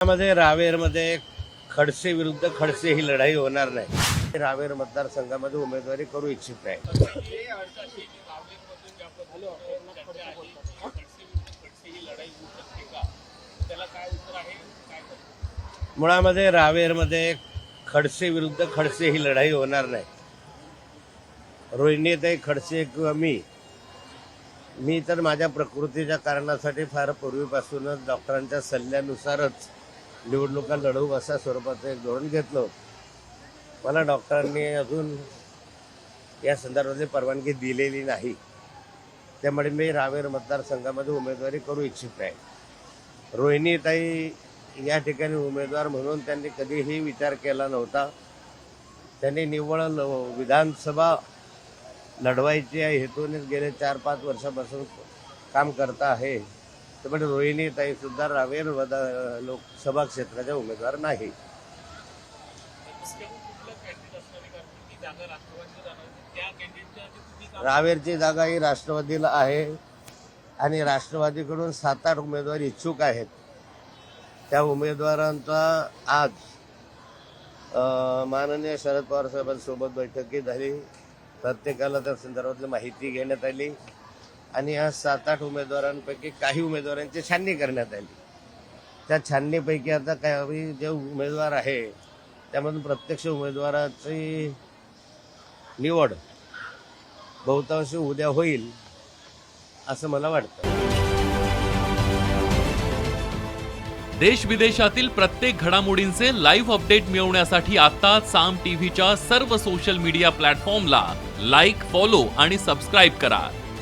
मध्ये रावेरमध्ये खडसे विरुद्ध खडसे ही लढाई होणार नाही. रावेर मतदारसंघामध्ये उमेदवारी करू इच्छित नाही. मुळामध्ये रावेरमध्ये खडसे विरुद्ध खडसे ही लढाई होणार नाही. रोहिणीताई खडसे किंवा मी मी तर माझ्या प्रकृतीच्या कारणासाठी फार पूर्वीपासूनच डॉक्टरांच्या सल्ल्यानुसारच निवडणुका लढवू अशा स्वरूपाचं एक धोरण घेतलं. होतं मला डॉक्टरांनी अजून या संदर्भातली परवानगी दिलेली नाही. त्यामुळे मी रावेर मतदारसंघामध्ये उमेदवारी करू इच्छित नाही. रोहिणीताई या ठिकाणी उमेदवार म्हणून त्यांनी कधीही विचार केला नव्हता. त्यांनी निव्वळ विधानसभा लढवायची या हेतूनेच गेले चार पाच वर्षापासून काम करता आहे. पण रोहिणीताई सुद्धा रावेर वदा- लोकसभा क्षेत्राच्या उमेदवार नाही. रावेरची जागा ही राष्ट्रवादीला आहे आणि राष्ट्रवादीकडून सात आठ उमेदवार इच्छुक आहेत. त्या उमेदवारांचा आज माननीय शरद पवार साहेबांसोबत बैठकी झाली. प्रत्येकाला त्या संदर्भातली माहिती घेण्यात आली. आणि या सात आठ उमेदवारांपैकी काही उमेदवारांची छाननी करण्यात आली. त्या छाननीपैकी आता काही जे उमेदवार आहे त्यामधून प्रत्यक्ष उमेदवाराची निवड बहुतांश उद्या होईल असं मला वाटतं. देश विदेशातील प्रत्येक घडामोडींचे लाईव्ह अपडेट मिळवण्यासाठी आता साम टीव्हीच्या सर्व सोशल मीडिया प्लॅटफॉर्मला लाईक फॉलो आणि सबस्क्राईब करा.